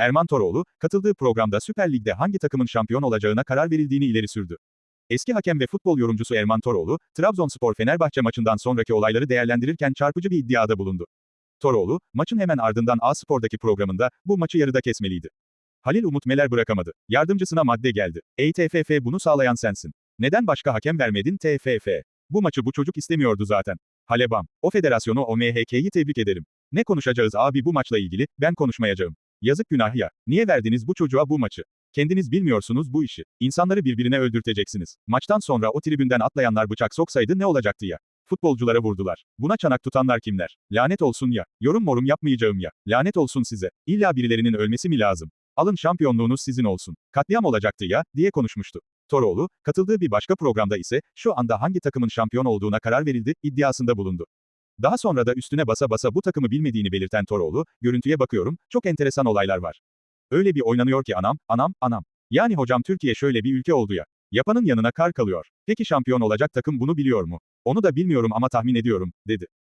Erman Toroğlu, katıldığı programda Süper Lig'de hangi takımın şampiyon olacağına karar verildiğini ileri sürdü. Eski hakem ve futbol yorumcusu Erman Toroğlu, Trabzonspor-Fenerbahçe maçından sonraki olayları değerlendirirken çarpıcı bir iddiada bulundu. Toroğlu, maçın hemen ardından A-Spor'daki programında, bu maçı yarıda kesmeliydi. Halil Umut Meler bırakamadı. Yardımcısına madde geldi. Ey TFF bunu sağlayan sensin. Neden başka hakem vermedin TFF? Bu maçı bu çocuk istemiyordu zaten. Halebam. O federasyonu o MHK'yi tebrik ederim. Ne konuşacağız abi bu maçla ilgili, ben konuşmayacağım. Yazık günah ya. Niye verdiniz bu çocuğa bu maçı? Kendiniz bilmiyorsunuz bu işi. İnsanları birbirine öldürteceksiniz. Maçtan sonra o tribünden atlayanlar bıçak soksaydı ne olacaktı ya? Futbolculara vurdular. Buna çanak tutanlar kimler? Lanet olsun ya. Yorum morum yapmayacağım ya. Lanet olsun size. İlla birilerinin ölmesi mi lazım? Alın şampiyonluğunuz sizin olsun. Katliam olacaktı ya, diye konuşmuştu. Toroğlu, katıldığı bir başka programda ise, şu anda hangi takımın şampiyon olduğuna karar verildi, iddiasında bulundu. Daha sonra da üstüne basa basa bu takımı bilmediğini belirten Toroğlu, görüntüye bakıyorum, çok enteresan olaylar var. Öyle bir oynanıyor ki anam, anam, anam. Yani hocam Türkiye şöyle bir ülke oldu ya. Yapanın yanına kar kalıyor. Peki şampiyon olacak takım bunu biliyor mu? Onu da bilmiyorum ama tahmin ediyorum, dedi.